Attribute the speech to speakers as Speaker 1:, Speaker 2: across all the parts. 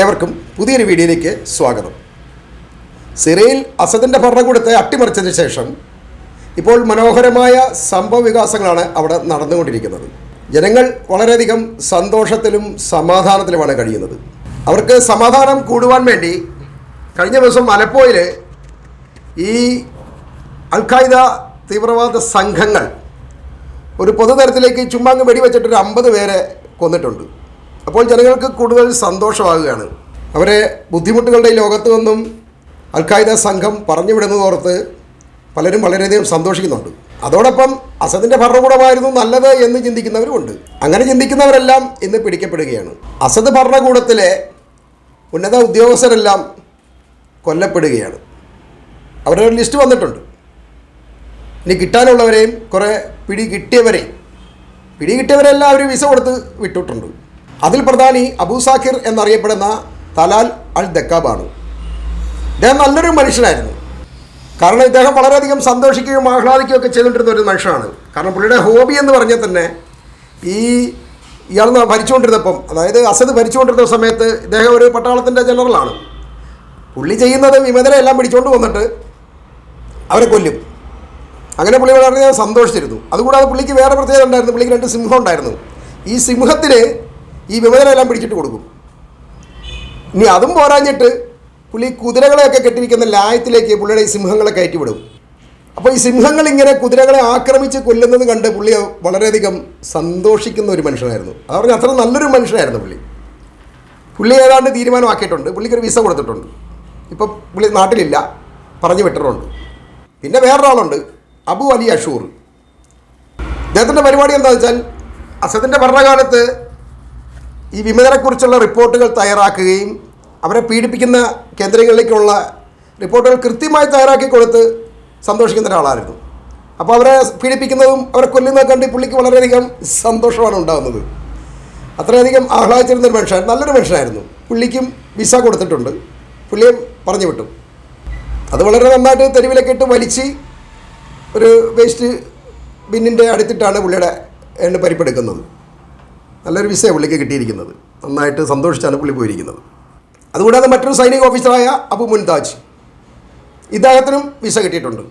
Speaker 1: ഏവർക്കും പുതിയൊരു വീഡിയോയിലേക്ക് സ്വാഗതം. സിറയിൽ അസദിന്റെ ഭരണകൂടത്തെ അട്ടിമറിച്ചതിന് ശേഷം ഇപ്പോൾ മനോഹരമായ സംഭവ വികാസങ്ങളാണ് അവിടെ നടന്നുകൊണ്ടിരിക്കുന്നത്. ജനങ്ങൾ വളരെയധികം സന്തോഷത്തിലും സമാധാനത്തിലുമാണ് കഴിയുന്നത്. അവർക്ക് സമാധാനം കൂടുവാൻ വേണ്ടി കഴിഞ്ഞ ദിവസം മലപ്പോയിൽ ഈ അൽഖായിദ തീവ്രവാദ സംഘങ്ങൾ ഒരു പൊതുതരത്തിലേക്ക് ചുമ്മാങ്ങ് വെടിവെച്ചിട്ടൊരു അമ്പത് പേരെ കൊന്നിട്ടുണ്ട്. അപ്പോൾ ജനങ്ങൾക്ക് കൂടുതൽ സന്തോഷമാകുകയാണ്. അവരെ ബുദ്ധിമുട്ടുകളുടെ ഈ ലോകത്ത് നിന്നും അൽഖായ്ദ സംഘം പറഞ്ഞു വിടുന്നതോർത്ത് പലരും വളരെയധികം സന്തോഷിക്കുന്നുണ്ട്. അതോടൊപ്പം അസദിന്റെ ഭരണകൂടമായിരുന്നു നല്ലത് എന്ന് ചിന്തിക്കുന്നവരുമുണ്ട് അങ്ങനെ ചിന്തിക്കുന്നവരെല്ലാം ഇന്ന് പിടിക്കപ്പെടുകയാണ്. അസദ് ഭരണകൂടത്തിലെ ഉന്നത ഉദ്യോഗസ്ഥരെല്ലാം കൊല്ലപ്പെടുകയാണ്. അവരുടെ ഒരു ലിസ്റ്റ് വന്നിട്ടുണ്ട്. ഇനി കിട്ടാനുള്ളവരെയും കുറേ പിടി കിട്ടിയവരെയും പിടി കിട്ടിയവരെല്ലാം അവർ വിസ കൊടുത്ത് വിട്ടിട്ടുണ്ട്. അതിൽ പ്രധാനി അബൂ സാഖിർ എന്നറിയപ്പെടുന്ന തലാൽ അൽ ദക്കാബാണ് അദ്ദേഹം നല്ലൊരു മനുഷ്യനായിരുന്നു. കാരണം ഇദ്ദേഹം വളരെയധികം സന്തോഷിക്കുകയും ആഹ്ലാദിക്കുകയും ഒക്കെ ചെയ്തുകൊണ്ടിരുന്ന ഒരു മനുഷ്യനാണ്. കാരണം പുള്ളിയുടെ ഹോബി എന്ന് പറഞ്ഞാൽ തന്നെ ഈ ഇയാൾ ഭരിച്ചുകൊണ്ടിരുന്നപ്പം അതായത് അസദ് ഭരിച്ചുകൊണ്ടിരുന്ന സമയത്ത് ഇദ്ദേഹം ഒരു പട്ടാളത്തിന്റെ ജനറലാണ്. പുള്ളി ചെയ്യുന്നത് വിമതരെ എല്ലാം പിടിച്ചുകൊണ്ട് വന്നിട്ട് അവരെ കൊല്ലും. അങ്ങനെ പുള്ളി വളരെ സന്തോഷിച്ചിരുന്നു. അതുകൂടാതെ പുള്ളിക്ക് വേറെ പ്രത്യേകത ഉണ്ടായിരുന്നു. പുള്ളിക്ക് രണ്ട് സിംഹം ഉണ്ടായിരുന്നു. ഈ സിംഹത്തിന് ഈ വിഭജനമെല്ലാം പിടിച്ചിട്ട് കൊടുക്കും. ഇനി അതും പോരാഞ്ഞിട്ട് പുള്ളി കുതിരകളെയൊക്കെ കെട്ടിരിക്കുന്ന ലായത്തിലേക്ക് പുള്ളിയുടെ ഈ സിംഹങ്ങളെ കയറ്റിവിടും. അപ്പോൾ ഈ സിംഹങ്ങൾ ഇങ്ങനെ കുതിരകളെ ആക്രമിച്ച് കൊല്ലുന്നത് കണ്ട് പുള്ളി വളരെയധികം സന്തോഷിക്കുന്ന ഒരു മനുഷ്യനായിരുന്നു. അത് പറഞ്ഞാൽ അത്ര നല്ലൊരു മനുഷ്യനായിരുന്നു പുള്ളി. പുള്ളി ഏതാണ്ട് തീരുമാനമാക്കിയിട്ടുണ്ട്. പുള്ളിക്കൊരു വിസ കൊടുത്തിട്ടുണ്ട്. ഇപ്പോൾ പുള്ളി നാട്ടിലില്ല. പറഞ്ഞു വിട്ടിട്ടുണ്ട്. പിന്നെ വേറൊരാളുണ്ട്. അബു അലി അഷൂർ. അദ്ദേഹത്തിന്റെ പരിപാടി എന്താണെന്ന് വെച്ചാൽ അസദിന്റെ ഭരണകാലത്ത് ഈ വിമതരെക്കുറിച്ചുള്ള റിപ്പോർട്ടുകൾ തയ്യാറാക്കുകയും അവരെ പീഡിപ്പിക്കുന്ന കേന്ദ്രങ്ങളിലേക്കുള്ള റിപ്പോർട്ടുകൾ കൃത്യമായി തയ്യാറാക്കി കൊടുത്ത് സന്തോഷിക്കുന്ന ഒരാളായിരുന്നു. അപ്പോൾ അവരെ പീഡിപ്പിക്കുന്നതും അവരെ കൊല്ലുന്നതൊക്കെ കണ്ട് പുള്ളിക്ക് വളരെയധികം സന്തോഷമാണ് ഉണ്ടാകുന്നത്. അത്രയധികം ആഹ്ലാദിച്ചിരുന്ന ഒരു മനുഷ്യൻ നല്ലൊരു മനുഷ്യനായിരുന്നു. പുള്ളിക്കും വിസ കൊടുത്തിട്ടുണ്ട്. പുള്ളിയും പറഞ്ഞു വിട്ടു. അത് വളരെ നന്നായിട്ട് തെരുവിലൊക്കെ ഇട്ട് വലിച്ച് ഒരു വേസ്റ്റ് ബിന്നിന്റെ അടുത്തിട്ടാണ് പുള്ളിയുടെ പരിപ്പെടുക്കുന്നത്. നല്ലൊരു വിസയാണ് പുള്ളിക്ക് കിട്ടിയിരിക്കുന്നത്. നന്നായിട്ട് സന്തോഷിച്ചാണ് പുള്ളി പോയിരിക്കുന്നത്. അതുകൂടാതെ മറ്റൊരു സൈനിക ഓഫീസറായ അബു മുൻതാജ് ഇദ്ദേഹത്തിനും വിസ കിട്ടിയിട്ടുണ്ട്.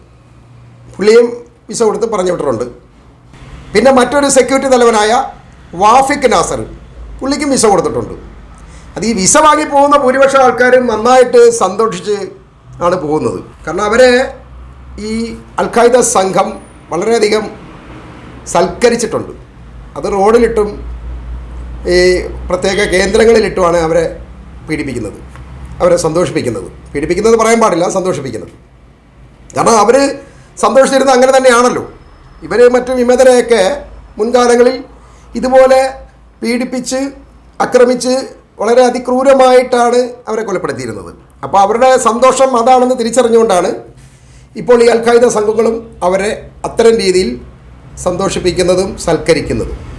Speaker 1: പുള്ളിയും വിസ കൊടുത്ത് പറഞ്ഞു വിട്ടിട്ടുണ്ട്. പിന്നെ മറ്റൊരു സെക്യൂരിറ്റി തലവനായ വാഫിക് നാസർ പുള്ളിക്കും വിസ കൊടുത്തിട്ടുണ്ട്. അത് ഈ വിസ വാങ്ങി പോകുന്ന ഭൂരിപക്ഷം ആൾക്കാരും നന്നായിട്ട് സന്തോഷിച്ച് ആണ് പോകുന്നത്. കാരണം അവരെ ഈ അൽഖായ്ദ സംഘം വളരെയധികം സൽക്കരിച്ചിട്ടുണ്ട്. അത് റോഡിലിട്ടും ഈ പ്രത്യേക കേന്ദ്രങ്ങളിലിട്ടുമാണ് അവരെ പീഡിപ്പിക്കുന്നത്. അവരെ സന്തോഷിപ്പിക്കുന്നത്. പീഡിപ്പിക്കുന്നത് പറയാൻ പാടില്ല സന്തോഷിപ്പിക്കുന്നത്. കാരണം അവർ സന്തോഷിച്ചിരുന്നത് അങ്ങനെ തന്നെയാണല്ലോ. ഇവർ മറ്റു വിമതരെയൊക്കെ മുൻകാലങ്ങളിൽ ഇതുപോലെ പീഡിപ്പിച്ച് ആക്രമിച്ച് വളരെ അതിക്രൂരമായിട്ടാണ് അവരെ കൊലപ്പെടുത്തിയിരുന്നത്. അപ്പോൾ അവരുടെ സന്തോഷം അതാണെന്ന് തിരിച്ചറിഞ്ഞുകൊണ്ടാണ് ഇപ്പോൾ ഈ അൽഖായുധ സംഘങ്ങളും അവരെ അത്തരം രീതിയിൽ സന്തോഷിപ്പിക്കുന്നതും സൽക്കരിക്കുന്നതും.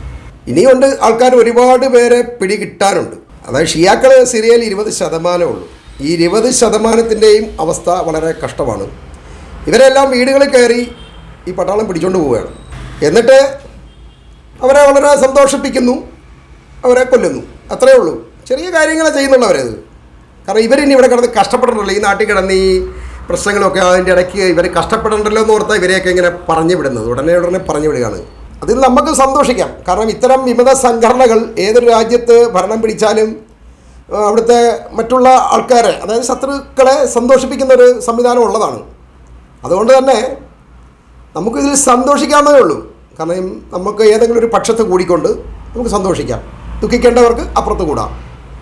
Speaker 1: ഇനിയുണ്ട് ആൾക്കാർ ഒരുപാട് പേരെ പിടികിട്ടാനുണ്ട് അതായത് ഷിയാക്കൾ സിറിയയിൽ ഇരുപത് ശതമാനമേ ഉള്ളൂ. ഈ ഇരുപത് ശതമാനത്തിന്റെയും അവസ്ഥ വളരെ കഷ്ടമാണ്. ഇവരെല്ലാം വീടുകളിൽ കയറി ഈ പട്ടാളം പിടിച്ചുകൊണ്ട് പോവുകയാണ്. എന്നിട്ട് അവരെ വളരെ സന്തോഷിപ്പിക്കുന്നു അവരെ കൊല്ലുന്നു. അത്രയേ ഉള്ളൂ. ചെറിയ കാര്യങ്ങളാണ് ചെയ്യുന്നുള്ളൂ അവരത് കാരണം ഇവരിനി ഇവിടെ കിടന്ന് കഷ്ടപ്പെടണ്ടല്ലോ. ഈ നാട്ടിൽ കിടന്ന് ഈ പ്രശ്നങ്ങളൊക്കെ അതിന്റെ ഇടയ്ക്ക് ഇവർ കഷ്ടപ്പെടണ്ടല്ലോ എന്ന് ഓർത്താൽ ഇവരെയൊക്കെ ഇങ്ങനെ പറഞ്ഞു വിടുന്നത് ഉടനെ ഉടനെ പറഞ്ഞു വിടുകയാണ് അതിൽ നമുക്ക് സന്തോഷിക്കാം. കാരണം ഇത്തരം വിമത സംഘടനകൾ ഏതൊരു രാജ്യത്ത് ഭരണം പിടിച്ചാലും അവിടുത്തെ മറ്റുള്ള ആൾക്കാരെ അതായത് ശത്രുക്കളെ സന്തോഷിപ്പിക്കുന്ന ഒരു സംവിധാനം ഉള്ളതാണ്. അതുകൊണ്ട് തന്നെ നമുക്കിതിൽ സന്തോഷിക്കാവുന്നതേ ഉള്ളൂ. കാരണം നമുക്ക് ഏതെങ്കിലും ഒരു പക്ഷത്ത് കൂടിക്കൊണ്ട് നമുക്ക് സന്തോഷിക്കാം. ദുഃഖിക്കേണ്ടവർക്ക് അപ്പുറത്ത് കൂടാം.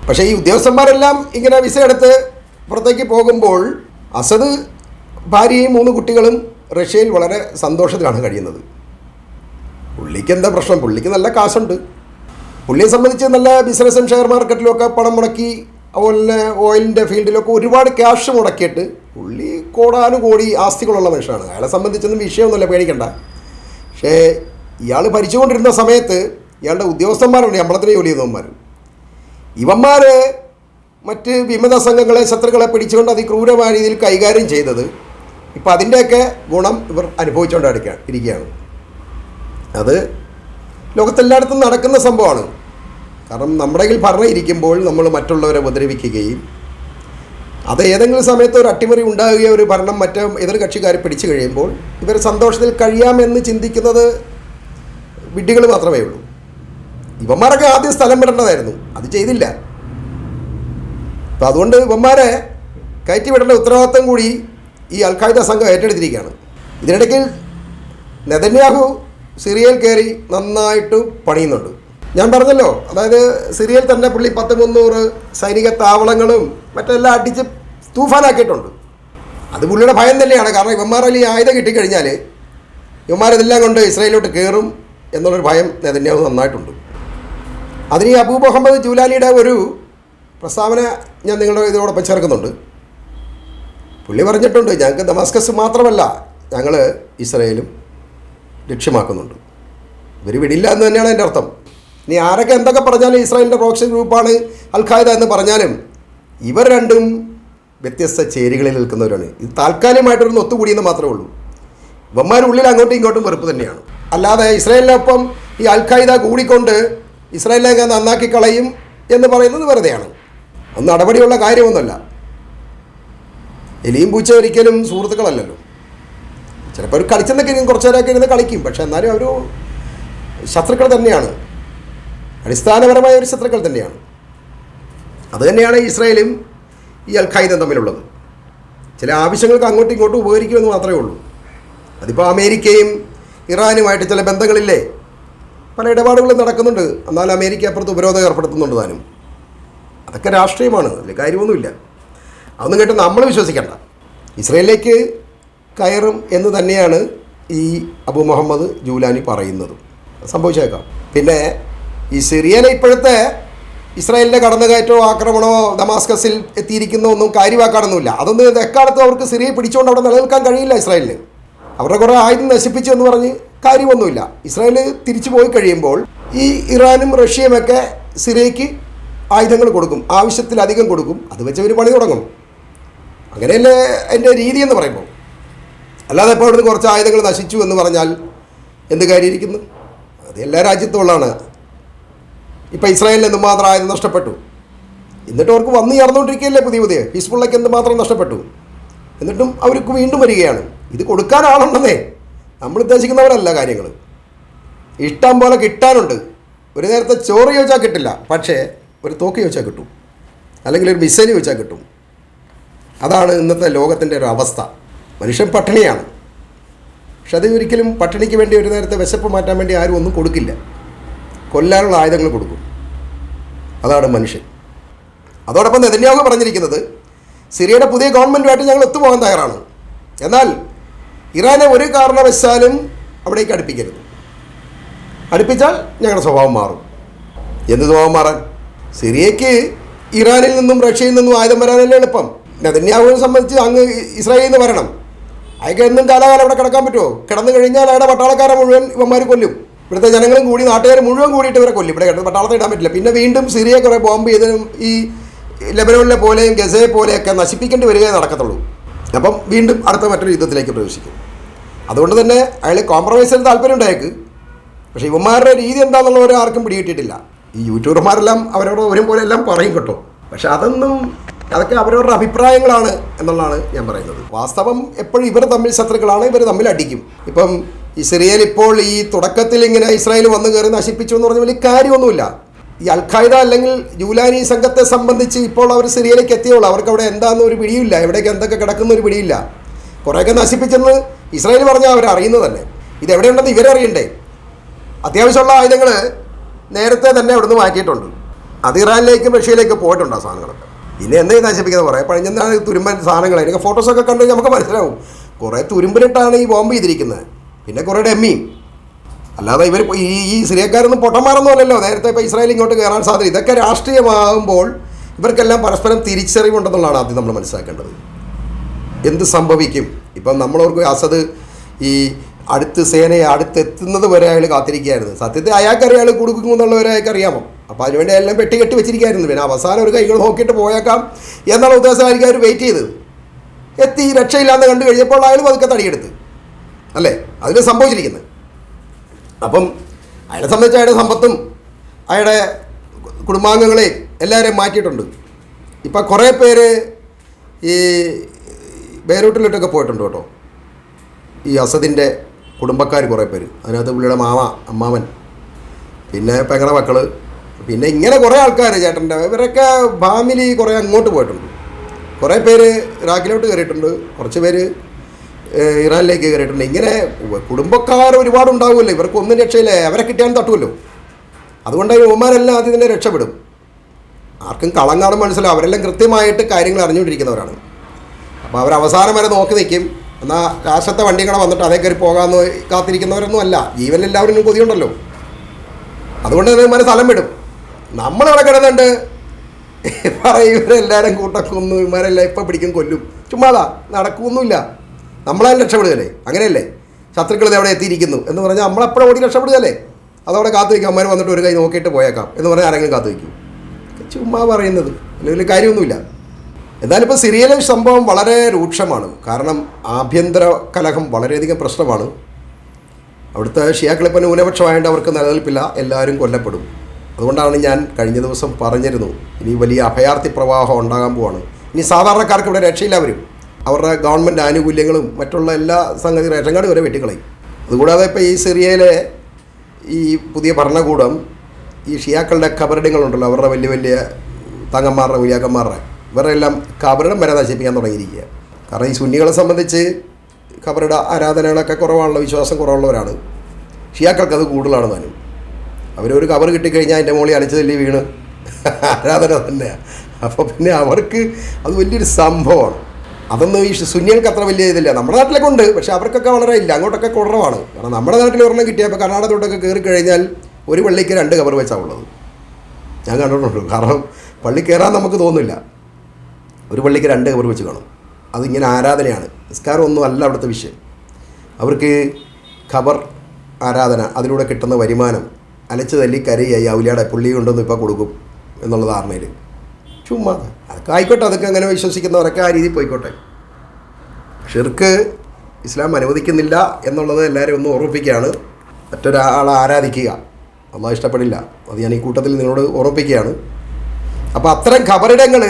Speaker 1: പക്ഷേ ഈ ഉദ്യോഗസ്ഥന്മാരെല്ലാം ഇങ്ങനെ വിസ എടുത്ത് പുറത്തേക്ക് പോകുമ്പോൾ അസദ് ഭാര്യയും മൂന്ന് കുട്ടികളും റഷ്യയിൽ വളരെ സന്തോഷത്തിലാണ് കഴിയുന്നത്. പുള്ളിക്ക് എന്താ പ്രശ്നം? പുള്ളിക്ക് നല്ല കാശുണ്ട്. പുള്ളിയെ സംബന്ധിച്ച് നല്ല ബിസിനസ്സും ഷെയർ മാർക്കറ്റിലൊക്കെ പണം മുടക്കി അതുപോലെ ഓയിലിന്റെ ഫീൽഡിലൊക്കെ ഒരുപാട് ക്യാഷ് മുടക്കിയിട്ട് പുള്ളി കോടാനുകോടി ആസ്തികളുള്ള മനുഷ്യനാണ്. അയാളെ സംബന്ധിച്ചൊന്നും വിഷയമൊന്നുമില്ല പേടിക്കണ്ട. പക്ഷേ ഇയാൾ ഭരിച്ചുകൊണ്ടിരുന്ന സമയത്ത് ഇയാളുടെ ഉദ്യോഗസ്ഥന്മാരുണ്ട് ശമ്പളത്തിന് ജോലി ചെയ്തവന്മാർ ഇവന്മാർ മറ്റ് വിമത സംഘങ്ങളെ ശത്രുക്കളെ പിടിച്ചുകൊണ്ട് അതിക്രൂരമായ രീതിയിൽ കൈകാര്യം ചെയ്തത് ഇപ്പം അതിന്റെയൊക്കെ ഗുണം ഇവർ അനുഭവിച്ചുകൊണ്ട് അടുക്കുക ഇരിക്കുകയാണ്. അത് ലോകത്തെല്ലായിടത്തും നടക്കുന്ന സംഭവമാണ്. കാരണം നമ്മുടെ കയ്യിൽ ഭരണം നമ്മൾ മറ്റുള്ളവരെ ഉപദ്രവിക്കുകയും അത് ഏതെങ്കിലും സമയത്ത് ഒരു അട്ടിമറി ഉണ്ടാകുക ഒരു ഭരണം മറ്റേ എതിർ കക്ഷിക്കാർ പിടിച്ചു കഴിയുമ്പോൾ ഇവർ സന്തോഷത്തിൽ കഴിയാമെന്ന് ചിന്തിക്കുന്നത് വിഡ്ഢികൾ മാത്രമേ ഉള്ളൂ. ഇവന്മാരൊക്കെ ആദ്യം സ്ഥലം വിടേണ്ടതായിരുന്നു. അത് ചെയ്തില്ല. അപ്പം അതുകൊണ്ട് ഇവന്മാരെ കയറ്റി വിടേണ്ട ഉത്തരവാദിത്വം കൂടി ഈ അൽഖായ്ദ സംഘം ഏറ്റെടുത്തിരിക്കുകയാണ്. ഇതിനിടയ്ക്ക് നെതന്യാഹു സിറിയയിൽ കയറി നന്നായിട്ട് പണിയുന്നുണ്ട്. ഞാൻ പറഞ്ഞല്ലോ അതായത് സിറിയയിൽ തന്നെ പുള്ളി പത്ത് മുന്നൂറ് സൈനിക താവളങ്ങളും മറ്റെല്ലാം അടിച്ച് തൂഫാനാക്കിയിട്ടുണ്ട്. അത് പുള്ളിയുടെ ഭയം തന്നെയാണ്. കാരണം ഇവന്മാരിൽ ഈ ആയുധം കിട്ടിക്കഴിഞ്ഞാൽ ഇവന്മാരിതെല്ലാം കൊണ്ട് ഇസ്രായേലിലോട്ട് കയറും എന്നുള്ളൊരു ഭയം നേതന്യാവ് നന്നായിട്ടുണ്ട്. അതിന് ഈ അബൂ മുഹമ്മദ് ജൂലാലിയുടെ ഒരു പ്രസ്താവന ഞാൻ നിങ്ങളുടെ ഇതിനോടൊപ്പം ചേർക്കുന്നുണ്ട്. പുള്ളി പറഞ്ഞിട്ടുണ്ട് ഞങ്ങൾക്ക് ദമാസ്കസ് മാത്രമല്ല ഞങ്ങൾ ഇസ്രയേലും ലക്ഷ്യമാക്കുന്നുണ്ട്. ഇവർ വിടില്ല എന്ന് തന്നെയാണ് എന്റെ അർത്ഥം. ഇനി ആരൊക്കെ എന്തൊക്കെ പറഞ്ഞാലും ഇസ്രായേലിന്റെ പ്രോക്ഷൻ ഗ്രൂപ്പാണ് അൽഖായ്ദ എന്ന് പറഞ്ഞാലും ഇവർ രണ്ടും വ്യത്യസ്ത ചേരികളിൽ നിൽക്കുന്നവരാണ്. ഇത് താൽക്കാലികമായിട്ടൊരു ഒത്തുകൂടിയെന്ന് മാത്രമേ ഉള്ളൂ. ഇവന്മാരുള്ളിൽ അങ്ങോട്ടും ഇങ്ങോട്ടും വെറുപ്പ് തന്നെയാണ്. അല്ലാതെ ഇസ്രായേലിനൊപ്പം ഈ അൽഖായ്ദ കൂടിക്കൊണ്ട് ഇസ്രായേലിനെ നന്നാക്കി കളയും എന്ന് പറയുന്നത് വെറുതെയാണ്. ഒന്ന് നടപടിയുള്ള കാര്യമൊന്നുമല്ല. എലിയും പൂച്ച ഒരിക്കലും സുഹൃത്തുക്കളല്ലല്ലോ. ചിലപ്പോൾ അവർ കളിച്ചെന്നൊക്കെ ഇരിക്കും കുറച്ച് നേരമൊക്കെ ഇരുന്ന് കളിക്കും. പക്ഷെ എന്നാലും അവർ ശത്രുക്കൾ തന്നെയാണ്. അടിസ്ഥാനപരമായ ഒരു ശത്രുക്കൾ തന്നെയാണ്. അതുതന്നെയാണ് ഇസ്രായേലും ഈ അൽ ഖായ്ദ തമ്മിലുള്ളത്. ചില ആവശ്യങ്ങൾക്ക് അങ്ങോട്ടും ഇങ്ങോട്ടും ഉപകരിക്കുമെന്ന് മാത്രമേ ഉള്ളൂ. അതിപ്പോൾ അമേരിക്കയും ഇറാനുമായിട്ട് ചില ബന്ധങ്ങളില്ലേ? പല ഇടപാടുകളും നടക്കുന്നുണ്ട്. എന്നാൽ അമേരിക്ക അപ്പുറത്ത് ഉപരോധം ഏർപ്പെടുത്തുന്നുണ്ട് താനും. അതൊക്കെ രാഷ്ട്രീയമാണ്. അതിൽ കാര്യമൊന്നുമില്ല. അതൊന്നും കേട്ട് നമ്മൾ വിശ്വസിക്കണ്ട. ഇസ്രയേലിലേക്ക് കയറും എന്ന് തന്നെയാണ് ഈ അബു മുഹമ്മദ് ജൂലാനി പറയുന്നത്. സംഭവിച്ചേക്കാം. പിന്നെ ഈ സിറിയയിലെ ഇപ്പോഴത്തെ ഇസ്രായേലിന്റെ കടന്നുകയറ്റമോ ആക്രമണമോ ദമാസ്കസിൽ എത്തിയിരിക്കുന്ന ഒന്നും കാര്യമാക്കാനൊന്നുമില്ല. അതൊന്നും എക്കാലത്തും അവർക്ക് സിറിയയെ പിടിച്ചുകൊണ്ട് അവിടെ നിലനിൽക്കാൻ കഴിയില്ല ഇസ്രായേലിന്. അവരുടെ കുറേ ആയുധം നശിപ്പിച്ചു എന്ന് പറഞ്ഞ് കാര്യമൊന്നുമില്ല. ഇസ്രായേൽ തിരിച്ചു പോയി കഴിയുമ്പോൾ ഈ ഇറാനും റഷ്യയുമൊക്കെ സിറിയയ്ക്ക് ആയുധങ്ങൾ കൊടുക്കും. ആവശ്യത്തിലധികം കൊടുക്കും. അത് വെച്ച് അവർ പണി തുടങ്ങും. അങ്ങനെയല്ലേ എന്റെ രീതി എന്ന് പറയുമ്പോൾ? അല്ലാതെ ഇപ്പോൾ അവിടുന്ന് കുറച്ച് ആയുധങ്ങൾ നശിച്ചു എന്ന് പറഞ്ഞാൽ എന്ത് കാര്യമായിരിക്കുന്നു? അത് എല്ലാ രാജ്യത്തുള്ളതാണ് ഇപ്പോൾ ഇസ്രായേലിന് എന്തുമാത്രം ആയുധം നഷ്ടപ്പെട്ടു? എന്നിട്ട് അവർക്ക് വന്ന് ചേർന്നുകൊണ്ടിരിക്കുകയല്ലേ പുതിയ പുതിയ. ഹിസ്ബുള്ളയ്ക്ക് എന്തുമാത്രം നഷ്ടപ്പെട്ടു? എന്നിട്ടും അവർക്ക് വീണ്ടും വരികയാണ്. ഇത് കൊടുക്കാൻ ആളുണ്ടെന്നേ. നമ്മൾ ഉദ്ദേശിക്കുന്നവരല്ല കാര്യങ്ങൾ. ഇഷ്ടം പോലെ കിട്ടാനുണ്ട്. ഒരു നേരത്തെ ചോറ് ചോദിച്ചാൽ കിട്ടില്ല. പക്ഷേ ഒരു തോക്ക് ചോദിച്ചാൽ കിട്ടും. അല്ലെങ്കിൽ ഒരു മിസൈൽ ചോദിച്ചാൽ കിട്ടും. അതാണ് ഇന്നത്തെ ലോകത്തിന്റെ ഒരു അവസ്ഥ. മനുഷ്യൻ പട്ടിണിയാണ്. പക്ഷെ അത് ഒരിക്കലും പട്ടിണിക്ക് വേണ്ടി ഒരു നേരത്തെ വിശപ്പ് മാറ്റാൻ വേണ്ടി ആരും ഒന്നും കൊടുക്കില്ല. കൊല്ലാനുള്ള ആയുധങ്ങൾ കൊടുക്കും. അതാണ് മനുഷ്യൻ. അതോടൊപ്പം നെതന്യാഹു പറഞ്ഞിരിക്കുന്നത് സിറിയയുടെ പുതിയ ഗവൺമെന്റുമായിട്ട് ഞങ്ങൾ ഒത്തുപോകാൻ തയ്യാറാണ്. എന്നാൽ ഇറാനെ ഒരു കാരണവശാലും അവിടേക്ക് അടുപ്പിക്കരുത്. അടുപ്പിച്ചാൽ ഞങ്ങളുടെ സ്വഭാവം മാറും. എന്ത് സ്വഭാവം മാറാൻ? സിറിയയ്ക്ക് ഇറാനിൽ നിന്നും റഷ്യയിൽ നിന്നും ആയുധം വരാനല്ലേ എളുപ്പം. നെതന്യാഹുവിനെ സംബന്ധിച്ച് അങ്ങ് ഇസ്രായേലിൽ നിന്ന് വരണം. അയാൾക്ക് എന്നും കാലാകാലം അവിടെ കിടക്കാൻ പറ്റുമോ? കിടന്നു കഴിഞ്ഞാൽ അയാളുടെ പട്ടാളക്കാരെ മുഴുവൻ ഇവന്മാർ കൊല്ലും. ഇവിടുത്തെ ജനങ്ങളും കൂടി നാട്ടുകാർ മുഴുവൻ കൂടിയിട്ട് ഇവരെ കൊല്ലും. ഇവിടെ കിടന്ന് പട്ടാളത്തെ ഇടാൻ പറ്റില്ല. പിന്നെ വീണ്ടും സിറിയ കുറേ ബോംബ് ചെയ്തതിനും ഈ ലെബനോണിലെ പോലെയും ഗസയെ പോലെയൊക്കെ നശിപ്പിക്കേണ്ടി വരികയെ നടക്കത്തുള്ളൂ. അപ്പം വീണ്ടും അടുത്ത മറ്റൊരു യുദ്ധത്തിലേക്ക് പ്രവേശിക്കും. അതുകൊണ്ട് തന്നെ അയാൾ കോംപ്രമൈസിന് താല്പര്യം ഉണ്ടായേക്ക് പക്ഷേ ഇവന്മാരുടെ രീതി എന്താണെന്നുള്ളവരെ ആർക്കും പിടികിട്ടിയിട്ടില്ല. ഈ യൂട്യൂബർമാരെല്ലാം അവരോട് ഒരുപോലെ പോലെ എല്ലാം പറയും കേട്ടോ. പക്ഷെ അതൊന്നും അതൊക്കെ അവരവരുടെ അഭിപ്രായങ്ങളാണ് എന്നുള്ളതാണ് ഞാൻ പറയുന്നത്. വാസ്തവം എപ്പോഴും ഇവർ തമ്മിൽ ശത്രുക്കളാണ് ഇവർ തമ്മിൽ അടിക്കും. ഇപ്പം ഇസ്രയേൽ ഇപ്പോൾ ഈ തുടക്കത്തിൽ ഇങ്ങനെ ഇസ്രായേൽ വന്നു കയറി നശിപ്പിച്ചു എന്ന് പറഞ്ഞ വലിയ കാര്യമൊന്നുമില്ല. ഈ അൽഖായ്ദ അല്ലെങ്കിൽ ജൂലാനി സംഘത്തെ സംബന്ധിച്ച് ഇപ്പോൾ അവർ സിറിയയിലേക്ക് എത്തിയുള്ളൂ അവർക്ക് അവിടെ എന്താണെന്ന് ഒരു പിടിയില്ല. എവിടേക്ക് എന്തൊക്കെ കിടക്കുന്ന ഒരു പിടിയില്ല. കുറേയൊക്കെ നശിപ്പിച്ചെന്ന് ഇസ്രായേൽ പറഞ്ഞാൽ അവർ അറിയുന്നതല്ലേ? ഇത് എവിടെയുണ്ടെന്ന് ഇവരറിയണ്ടേ അത്യാവശ്യമുള്ള ആയുധങ്ങൾ നേരത്തെ തന്നെ അവിടുന്ന് മാറ്റിയിട്ടുണ്ട്. അത് ഇറാനിലേക്കും റഷ്യയിലേക്കും പോയിട്ടുണ്ട് ആ സാധനങ്ങളൊക്കെ? ഇനി എന്തായി നശിപ്പിക്കുന്നത്? കുറേ പഴഞ്ഞെന്നാണ് തുരുമ്പൻ സാധനങ്ങൾ അതിനൊക്കെ ഫോട്ടോസൊക്കെ കണ്ടു നമുക്ക് മനസ്സിലാവും. കുറേ തുരുമ്പിനിട്ടാണ് ഈ ബോംബ് ചെയ്തിരിക്കുന്നത് പിന്നെ കുറേ ഡെമ്മിയും അല്ലാതെ ഇവർ ഈ ഈ സിറിയക്കാരൊന്നും പൊട്ടന്മാരൊന്നും അല്ലല്ലോ നേരത്തെ ഇപ്പോൾ ഇസ്രായേൽ ഇങ്ങോട്ട് കയറാൻ സാധ്യത ഇതൊക്കെ രാഷ്ട്രീയമാകുമ്പോൾ ഇവർക്കെല്ലാം പരസ്പരം തിരിച്ചറിവുണ്ടെന്നുള്ളതാണ് ആദ്യം നമ്മൾ മനസ്സിലാക്കേണ്ടത്. എന്ത് സംഭവിക്കും? ഇപ്പം നമ്മളവർക്ക് അസദ് ഈ അടുത്ത് സേനയെ അടുത്തെത്തുന്നത് വരെ അയാൾ കാത്തിരിക്കുകയായിരുന്നു. സത്യത്തിൽ അയാൾക്ക് അയാൾ കൊടുക്കുമെന്നുള്ളവരെ അയാൾക്ക് അറിയാമോ അപ്പോൾ അതിനുവേണ്ടി എല്ലാം പെട്ടി കെട്ടി വെച്ചിരിക്കുകയായിരുന്നു. പിന്നെ അവസാനം ഒരു കൈകൾ നോക്കിയിട്ട് പോയേക്കാം എന്നുള്ള ഉദ്ദേശമായിരിക്കും അവർ വെയിറ്റ് ചെയ്ത്. എത്തി രക്ഷയില്ലാന്ന് കണ്ടു കഴിഞ്ഞപ്പോൾ അയാൾ പതുക്കെ തടിയെടുത്ത്. അല്ലേ? അതിന് സംഭവിച്ചിരിക്കുന്നത്. അപ്പം അയാളെ സംബന്ധിച്ച് അയാളുടെ സമ്പത്തും അയാളുടെ കുടുംബാംഗങ്ങളെയും എല്ലാവരെയും മാറ്റിയിട്ടുണ്ട്. ഇപ്പം കുറേ പേര് ഈ ബേരൂട്ടിലോട്ടൊക്കെ പോയിട്ടുണ്ട് കേട്ടോ. ഈ അസദിന്റെ കുടുംബക്കാർ കുറേ പേര്. അതിനകത്ത് പുള്ളിയുടെ മാമ അമ്മാവൻ പിന്നെ പെങ്ങടെ മക്കൾ പിന്നെ ഇങ്ങനെ കുറേ ആൾക്കാർ ചേട്ടന്റെ ഇവരൊക്കെ ഫാമിലി കുറേ അങ്ങോട്ട് പോയിട്ടുണ്ട്. കുറേ പേര് ഇറാഖിലോട്ട് കയറിയിട്ടുണ്ട് കുറച്ച് പേര് ഇറാനിലേക്ക് കയറിയിട്ടുണ്ട്. ഇങ്ങനെ കുടുംബക്കാർ ഒരുപാട് ഉണ്ടാവുമല്ലോ ഇവർക്ക് ഒന്നും രക്ഷയില്ല അവരെ കിട്ടിയാലും തട്ടുമല്ലോ. അതുകൊണ്ട് യുവമാരെല്ലാം ആദ്യം തന്നെ രക്ഷപ്പെടും. ആർക്കും കളം മനസ്സിലാവും അവരെല്ലാം കൃത്യമായിട്ട് കാര്യങ്ങൾ അറിഞ്ഞുകൊണ്ടിരിക്കുന്നവരാണ്. അപ്പോൾ അവർ അവസാനം വരെ നോക്കി നിൽക്കും. എന്നാൽ രാഷ്ട്രത്തെ വണ്ടി കട വന്നിട്ട് അതേ കയറി പോകാമെന്ന് കാത്തിരിക്കുന്നവരൊന്നും അല്ല ജീവനിലെല്ലാവരും കൊതിയുണ്ടല്ലോ. അതുകൊണ്ട് തന്നെ സ്ഥലം വിടും. നമ്മളവിടെ കിടന്നുണ്ട് പറയും ഇവരെല്ലാവരും കൂട്ടം കൊന്നു ഇവരെല്ലാം ഇപ്പം പിടിക്കും കൊല്ലും. ചുമ്മാതാ നടക്കുമൊന്നുമില്ല നമ്മളെ രക്ഷപ്പെടുകയല്ലേ? അങ്ങനെയല്ലേ? ശത്രുക്കൾ എവിടെ എത്തിയിരിക്കുന്നു എന്ന് പറഞ്ഞാൽ നമ്മളെപ്പോഴും ഓടി രക്ഷപ്പെടുകയല്ലേ? അതവിടെ കാത്തു വയ്ക്കും. അമ്മമാർ വന്നിട്ട് ഒരു കൈ നോക്കിയിട്ട് പോയേക്കാം എന്ന് പറഞ്ഞാൽ ആരെങ്കിലും കാത്തു വയ്ക്കും. ചുമ്മാ പറയുന്നത്. അല്ലെങ്കിൽ കാര്യമൊന്നുമില്ല. എന്നാലിപ്പോൾ സിറിയയിലെ സംഭവം വളരെ രൂക്ഷമാണ്. കാരണം ആഭ്യന്തര കലഹം വളരെയധികം പ്രശ്നമാണ്. അവിടുത്തെ ഷിയാക്കളിപ്പോൾ ന്യൂനപക്ഷമായതുകൊണ്ട് അവർക്ക് നിലനിൽപ്പില്ല. എല്ലാവരും കൊല്ലപ്പെടും. അതുകൊണ്ടാണ് ഞാൻ കഴിഞ്ഞ ദിവസം പറഞ്ഞിരുന്നു ഇനി വലിയ അഭയാർത്ഥി പ്രവാഹം ഉണ്ടാകാൻ പോവാണ്. ഇനി സാധാരണക്കാർക്ക് ഇവിടെ രക്ഷയില്ല വരും അവരുടെ ഗവൺമെന്റ് ആനുകൂല്യങ്ങളും മറ്റുള്ള എല്ലാ സംഗതി റേഷൻ കാർഡ് വരെ വെട്ടിക്കളയും. അതുകൂടാതെ ഇപ്പോൾ ഈ സിറിയയിലെ ഈ പുതിയ ഭരണകൂടം ഈ ഷിയാക്കളുടെ കബറിടങ്ങളുണ്ടല്ലോ അവരുടെ വലിയ വലിയ തങ്ങന്മാരുടെ ഉലിയാക്കന്മാരുടെ ഇവരുടെ എല്ലാം കബറിടം വരെ നശിപ്പിക്കാൻ തുടങ്ങിയിരിക്കുക കാരണം ഈ സുന്നികളെ സംബന്ധിച്ച് കബറിട ആരാധനകളൊക്കെ കുറവാണല്ലോ വിശ്വാസം കുറവുള്ളവരാണ്. ഷിയാക്കൾക്ക് അത് കൂടുതലാണ് താനും അവരൊരു കവർ കിട്ടിക്കഴിഞ്ഞാൽ എന്റെ മോളി അണിച്ചു തല്ലി വീണ്. ആരാധന തന്നെയാണ് അപ്പോൾ പിന്നെ അവർക്ക് അത് വലിയൊരു സംഭവമാണ്. അതൊന്നും ഈ സുന്യങ്ങൾക്ക് അത്ര വലിയ ഇതില്ല. നമ്മുടെ നാട്ടിലൊക്കെ ഉണ്ട് പക്ഷേ അവർക്കൊക്കെ വളരെ ഇല്ല. അങ്ങോട്ടൊക്കെ കുറവാണ്. കാരണം നമ്മുടെ നാട്ടിൽ ഒരെണ്ണം കിട്ടിയപ്പോൾ കർണാടകത്തോട്ടൊക്കെ കയറി കഴിഞ്ഞാൽ ഒരു പള്ളിക്ക് രണ്ട് കവർ വെച്ചാണ് ഉള്ളത്. ഞാൻ കണ്ടിട്ടുണ്ട്. കാരണം പള്ളി കയറാൻ നമുക്ക് തോന്നില്ല ഒരു പള്ളിക്ക് രണ്ട് കവർ വെച്ച് കാണും. അതിങ്ങനെ ആരാധനയാണ്. നിസ്കാരം ഒന്നും അല്ല അവിടുത്തെ വിഷയം. അവർക്ക് ഖബർ ആരാധന അതിലൂടെ കിട്ടുന്ന വരുമാനം അലച്ചു തല്ലി കരയായി ഔലിയാടെ പുള്ളി കൊണ്ടൊന്നും ഇപ്പോൾ കൊടുക്കും എന്നുള്ള ധാരണയിൽ ചുമ്മാ അതൊക്കെ ആയിക്കോട്ടെ അതൊക്കെ അങ്ങനെ വിശ്വസിക്കുന്നവരൊക്കെ ആ രീതിയിൽ പോയിക്കോട്ടെ. ഷിർക്ക് ഇസ്ലാം അനുവദിക്കുന്നില്ല എന്നുള്ളത് എല്ലാവരും ഒന്ന് ഓർമ്മിപ്പിക്കുകയാണ്. മറ്റൊരാളെ ആരാധിക്കുക അള്ളാഹ് ഇഷ്ടപ്പെടില്ല അത് ഞാൻ ഈ കൂട്ടത്തിൽ നിങ്ങളോട് ഓർമ്മിപ്പിക്കുകയാണ്. അപ്പോൾ അത്തരം ഖബറിടങ്ങൾ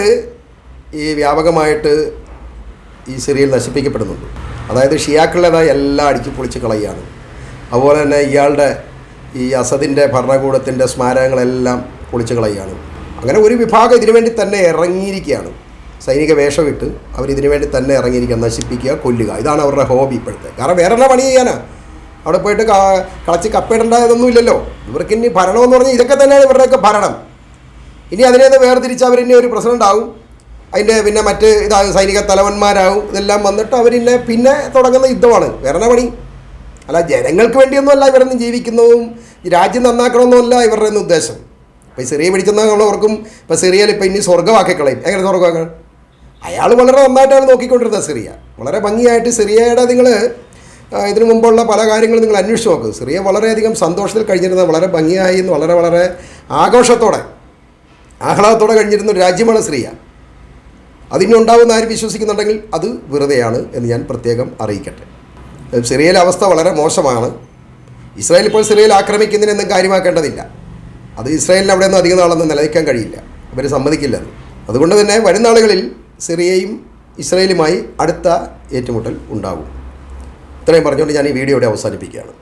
Speaker 1: ഈ വ്യാപകമായിട്ട് ഈ സിറിയയിൽ നശിപ്പിക്കപ്പെടുന്നുണ്ട്. അതായത് ഷിയാക്കളുടേതായ എല്ലാം അടിച്ചു പൊളിച്ച് കളയുകയാണ്. അതുപോലെ തന്നെ ഇയാളുടെ ഈ അസദിന്റെ ഭരണകൂടത്തിന്റെ സ്മാരകങ്ങളെല്ലാം പൊളിച്ചു കളയുകയാണ്. അങ്ങനെ ഒരു വിഭാഗം ഇതിനുവേണ്ടി തന്നെ ഇറങ്ങിയിരിക്കുകയാണ്. സൈനിക വേഷമിട്ട് അവർ ഇതിനു വേണ്ടി തന്നെ ഇറങ്ങിയിരിക്കുക നശിപ്പിക്കുക കൊല്ലുക. ഇതാണ് അവരുടെ ഹോബി ഇപ്പോഴത്തെ. കാരണം വേറെ എന്നാ പണി ചെയ്യാനാ? അവിടെ പോയിട്ട് കളച്ച് കപ്പിടേണ്ടതൊന്നും ഇല്ലല്ലോ. ഇവർക്ക് ഇനി ഭരണമെന്ന് പറഞ്ഞാൽ ഇതൊക്കെ തന്നെയാണ് ഇവരുടെയൊക്കെ ഭരണം. ഇനി അതിനെ വേർതിരിച്ച് അവരിന്നെ ഒരു പ്രസിഡന്റ് ആവും. അതിന്റെ പിന്നെ മറ്റ് ഇതാ സൈനിക തലവന്മാരാകും ഇതെല്ലാം വന്നിട്ട് അവരിന്നെ പിന്നെ തുടങ്ങുന്ന യുദ്ധമാണ്. വേറെ എന്നാ പണി? അല്ല ജനങ്ങൾക്ക് വേണ്ടിയൊന്നും അല്ല ഇവരൊന്നും ജീവിക്കുന്നതും രാജ്യം നന്നാക്കണമെന്നല്ല ഇവരുടെ ഒന്നും ഉദ്ദേശം. ഇപ്പോൾ ഈ സിറിയ പിടിച്ചെന്നവർക്കും ഇപ്പോൾ സിറിയയിൽ ഇപ്പോൾ ഇനി സ്വർഗമാക്കി കളയും. എങ്ങനെ സ്വർഗമാക്കാൻ അയാൾ വളരെ നന്നായിട്ടാണ് നോക്കിക്കൊണ്ടിരുന്നത് സിറിയ. വളരെ ഭംഗിയായിട്ട് സിറിയയുടെ നിങ്ങൾ ഇതിനു മുമ്പുള്ള പല കാര്യങ്ങളും നിങ്ങൾ അന്വേഷിച്ച് നോക്ക്. സിറിയ വളരെയധികം സന്തോഷത്തിൽ കഴിഞ്ഞിരുന്ന വളരെ ഭംഗിയായി എന്ന് വളരെ വളരെ ആഘോഷത്തോടെ ആഹ്ലാദത്തോടെ കഴിഞ്ഞിരുന്ന ഒരു രാജ്യമാണ് സിറിയ. അതിനുണ്ടാവുന്ന ആരും വിശ്വസിക്കുന്നുണ്ടെങ്കിൽ അത് വെറുതെയാണ് എന്ന് ഞാൻ പ്രത്യേകം അറിയിക്കട്ടെ. സിറിയയിലെ അവസ്ഥ വളരെ മോശമാണ്. ഇസ്രായേൽ ഇപ്പോൾ സിറിയയിൽ ആക്രമിക്കുന്നതിനൊന്നും കാര്യമാക്കേണ്ടതില്ല. അത് ഇസ്രായേലിന് അവിടെ ഒന്നും അധികം നാളൊന്നും നിലനിൽക്കാൻ കഴിയില്ല. അവർ സമ്മതിക്കില്ല അത്. അതുകൊണ്ട് തന്നെ വരും നാളുകളിൽ സിറിയയും ഇസ്രായേലുമായി അടുത്ത ഏറ്റുമുട്ടൽ ഉണ്ടാകും. ഇത്രയും പറഞ്ഞുകൊണ്ട് ഞാൻ ഈ വീഡിയോ ഇവിടെ അവസാനിപ്പിക്കുകയാണ്.